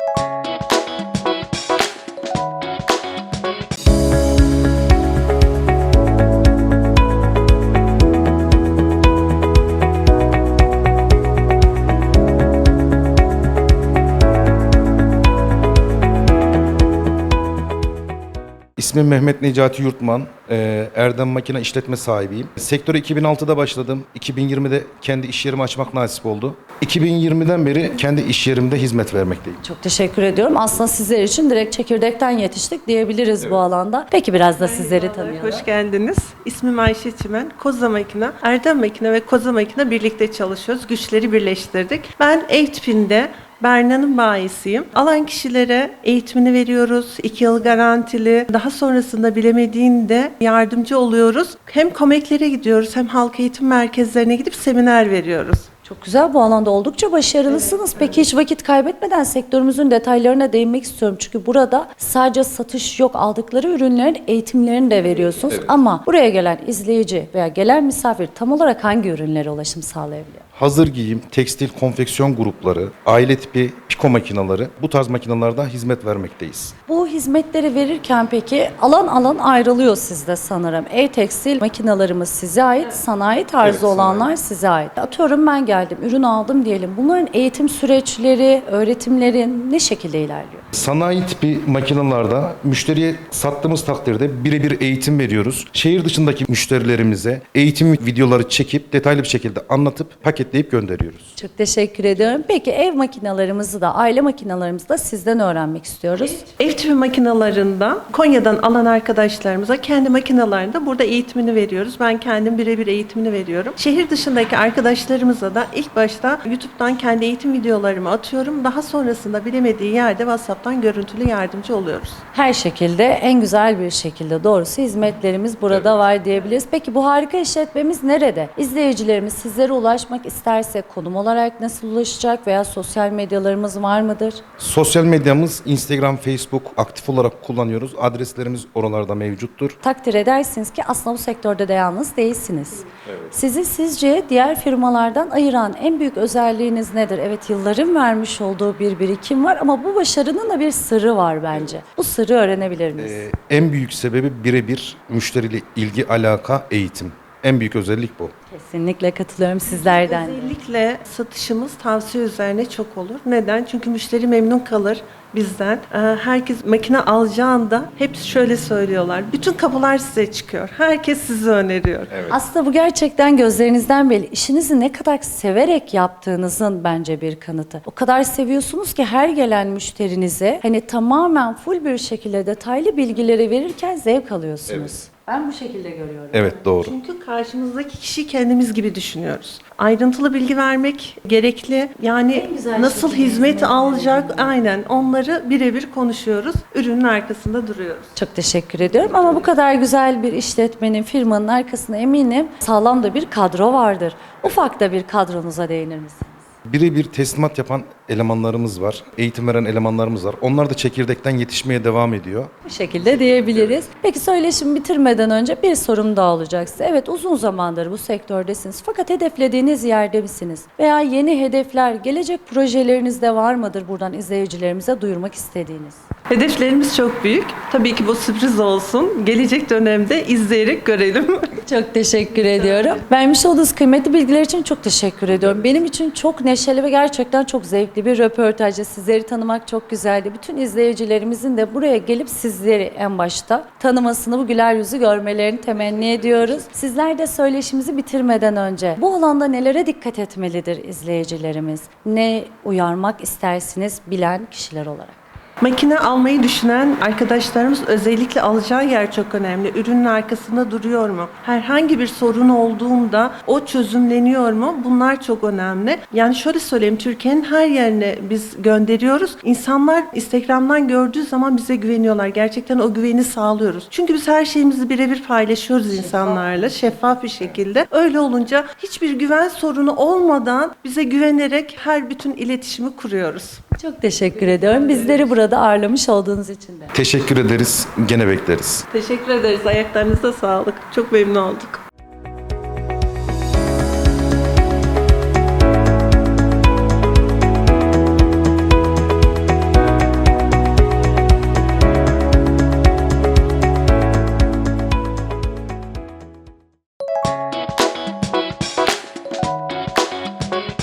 you İsmim Mehmet Necati Yurtman. Ee, Erdem Makine İşletme sahibiyim. Sektöre 2006'da başladım. 2020'de kendi iş yerimi açmak nasip oldu. 2020'den beri kendi iş yerimde hizmet vermekteyim. Çok teşekkür ediyorum. Aslında sizler için direkt çekirdekten yetiştik diyebiliriz bu alanda. Peki biraz da sizleri tanıyalım. Hoş geldiniz. İsmim Ayşe Çimen. Koza Makine, Erdem Makine ve Koza Makine birlikte çalışıyoruz. Güçleri birleştirdik. Ben Eğitip'inde Berna'nın bayisiyim. Alan kişilere eğitimini veriyoruz. 2 yıl garantili. Daha sonrasında bilemediğinde yardımcı oluyoruz. Hem komeklere gidiyoruz hem halk eğitim merkezlerine gidip seminer veriyoruz. Çok güzel bu alanda oldukça başarılısınız. Peki hiç vakit kaybetmeden sektörümüzün detaylarına değinmek istiyorum. Çünkü burada sadece satış yok aldıkları ürünlerin eğitimlerini de veriyorsunuz. Ama buraya gelen izleyici veya gelen misafir tam olarak hangi ürünlere ulaşım sağlayabiliyor? Hazır giyim, tekstil, konfeksiyon grupları, aile tipi piko makineleri bu tarz makinalarda hizmet vermekteyiz. Bu hizmetleri verirken peki alan alan ayrılıyor sizde sanırım. E-tekstil makinalarımız size ait, sanayi tarzı Evet, sanayi. olanlar size ait. Atıyorum ben geldim, ürün aldım diyelim. Bunların eğitim süreçleri, öğretimleri ne şekilde ilerliyor? Sanayi tipi makinalarda müşteriye sattığımız takdirde birebir eğitim veriyoruz. Şehir dışındaki müşterilerimize eğitim videoları çekip detaylı bir şekilde anlatıp paketleyip gönderiyoruz. Çok teşekkür ediyorum. Peki ev makinalarımızı da, aile makinalarımızı da sizden öğrenmek istiyoruz. Ev tipi makinalarında Konya'dan alan arkadaşlarımıza kendi makinalarında burada eğitimini veriyoruz. Ben kendim birebir eğitimini veriyorum. Şehir dışındaki arkadaşlarımıza da ilk başta YouTube'dan kendi eğitim videolarımı atıyorum. Daha sonrasında bilemediği yerde WhatsApp'tan görüntülü yardımcı oluyoruz. Her şekilde en güzel bir şekilde doğrusu hizmetlerimiz burada var diyebiliriz. Peki bu harika işletmemiz nerede? İzleyicilerimiz sizlere ulaşmak isterse konum olarak nasıl ulaşacak veya sosyal medyalarımız var mıdır? Sosyal medyamız Instagram, Facebook aktif olarak kullanıyoruz. Adreslerimiz oralarda mevcuttur. Takdir edersiniz ki aslında bu sektörde de yalnız değilsiniz. Sizi sizce diğer firmalardan ayıran en büyük özelliğiniz nedir? Evet yılların vermiş olduğu bir birikim var ama bu başarının da bir sırrı var bence. Bu sırrı öğrenebilir miyiz? Ee, en büyük sebebi birebir müşteriyle ilgi, alaka, eğitim. En büyük özellik bu. Kesinlikle katılıyorum sizlerden. de. Özellikle satışımız tavsiye üzerine çok olur. Neden? Çünkü müşteri memnun kalır bizden. Ee, Herkes makine alacağında hep şöyle söylüyorlar. Bütün kapılar size çıkıyor. Herkes sizi öneriyor. Aslında bu gerçekten gözlerinizden belli. İşinizi ne kadar severek yaptığınızın bence bir kanıtı. O kadar seviyorsunuz ki her gelen müşterinize hani tamamen full bir şekilde detaylı bilgileri verirken zevk alıyorsunuz. Ben bu şekilde görüyorum. Evet doğru. Çünkü karşımızdaki kişiyi kendimiz gibi düşünüyoruz. Ayrıntılı bilgi vermek gerekli. Yani En güzel nasıl şekilde hizmet hizmet alacak aynen onları birebir konuşuyoruz. Ürünün arkasında duruyoruz. Çok teşekkür ediyorum ama bu kadar güzel bir işletmenin, firmanın arkasında eminim sağlam da bir kadro vardır. Ufak da bir kadronuza değinir misiniz? Birebir teslimat yapan elemanlarımız var. Eğitim veren elemanlarımız var. Onlar da çekirdekten yetişmeye devam ediyor. Bu şekilde diyebiliriz. Peki söyleşimi bitirmeden önce bir sorum daha olacak size. Evet uzun zamandır bu sektördesiniz fakat hedeflediğiniz yerde misiniz? Veya yeni hedefler, gelecek projeleriniz de var mıdır buradan izleyicilerimize duyurmak istediğiniz? Hedeflerimiz çok büyük. Tabii ki bu sürpriz olsun. Gelecek dönemde izleyerek görelim. Çok teşekkür ediyorum. Vermiş olduğunuz kıymetli bilgiler için çok teşekkür ediyorum. Benim için çok neşeli ve gerçekten çok zevkli bir röportajdı. Sizleri tanımak çok güzeldi. Bütün izleyicilerimizin de buraya gelip sizleri en başta tanımasını, bu güler yüzü görmelerini temenni ediyoruz. Sizler de söyleşimizi bitirmeden önce bu alanda nelere dikkat etmelidir izleyicilerimiz? Ne uyarmak istersiniz bilen kişiler olarak? Makine almayı düşünen arkadaşlarımız özellikle alacağı yer çok önemli. Ürünün arkasında duruyor mu? Herhangi bir sorun olduğunda o çözümleniyor mu? Bunlar çok önemli. Yani şöyle söyleyeyim Türkiye'nin her yerine biz gönderiyoruz. İnsanlar Instagram'dan gördüğü zaman bize güveniyorlar. Gerçekten o güveni sağlıyoruz. Çünkü biz her şeyimizi birebir paylaşıyoruz insanlarla şeffaf bir şekilde. Öyle olunca hiçbir güven sorunu olmadan bize güvenerek her bütün iletişimi kuruyoruz. Çok teşekkür ediyorum. Bizleri burada ağırlamış olduğunuz için de. Teşekkür ederiz. Gene bekleriz. Teşekkür ederiz. Ayaklarınıza sağlık. Çok memnun olduk.